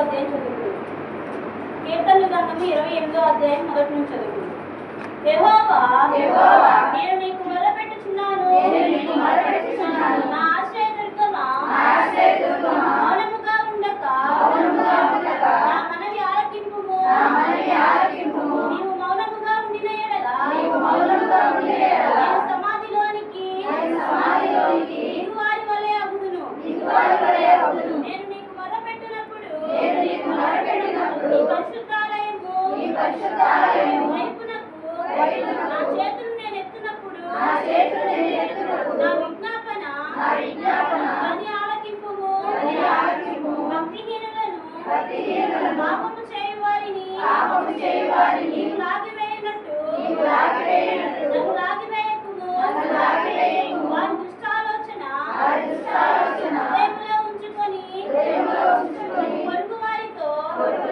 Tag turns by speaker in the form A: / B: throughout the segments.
A: అధ్యాయం చదువుకుంది కీర్తనలు గ్రంథము ఇరవై ఎనిమిదో అధ్యాయం మొదటి నుంచి చదువుకుంది నీకు మొరపెట్టుచున్నాను. నా మౌనముగా ఉండక? నా మనవి ఆలకింపుము. నీవు మౌనముగా ఉండిన ఎడల? సమాధిలోనికి? వలె అగుదును. నేను భక్తిహీనులను పాపము చేయువారిని
B: పాపము చేయువారిని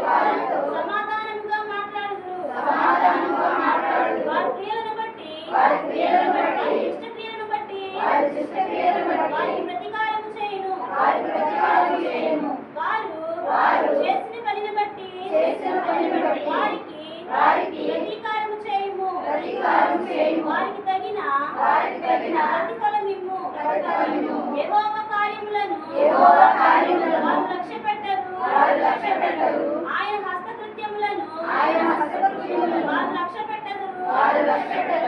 A: సమాధానముగా మాట్లాడుదురు
B: సమాధానముగా మాట్లాడుదురు.
A: వారి క్రియలను బట్టి.
B: వారి క్రియలను బట్టి,
A: వారి ఇష్ట క్రియలను బట్టి.
B: వారి దుష్టక్రియలను బట్టి.
A: వారికి ప్రతీకారము చేయును.
B: వారికి ప్రతీకారం చేయును.
A: వారు
B: వారు
A: చేసిన పనిని బట్టి.
B: చేసిన పనిని బట్టి.
A: వారికి
B: వారికి
A: ప్రతీకారము చేయుము.
B: ప్రతీకారం చేయుము.
A: వారికి తగిన
B: వారికి తగిన
A: ప్రతిఫలమిమ్ము.
B: ప్రతిఫలమిమ్ము.
A: యెహోవా కార్యములను
B: యెహోవా కార్యములను
A: వారు లక్ష్యపెట్టరు.
B: వారు లక్ష్యపెట్టరు.
A: ఆయన హస్తకృత్యములను
B: ఆయన హస్తకృత్యములను
A: వారు లక్ష్యపెట్టరు
B: వారు లక్ష్యపెట్టరు.
A: కావున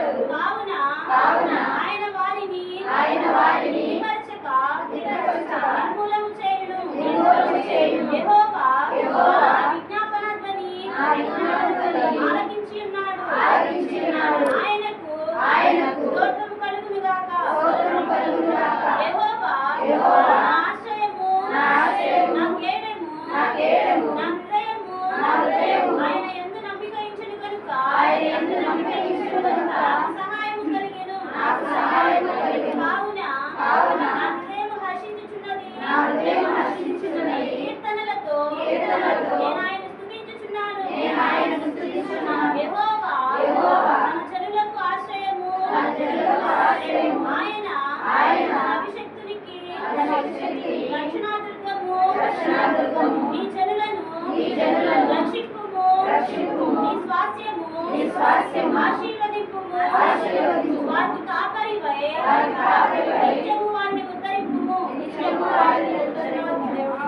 A: రక్షణాదుర్గము
B: రక్షణాదుర్గము.
A: నీ జనులను
B: నీ జనులను
A: రక్షింపుము
B: రక్షింపుము.
A: నీ స్వాస్యము
B: నీ స్వాస్యము.
A: ఆశీర్వదింపుము
B: ఆశీర్వదింపుము.
A: వారికి కాపరివై
B: వారికి కాపరివై
A: నిత్యము వారిని ఉద్ధరింపుము
B: నిత్యము వారిని ఉద్ధరింపుము.
A: దేవుడు.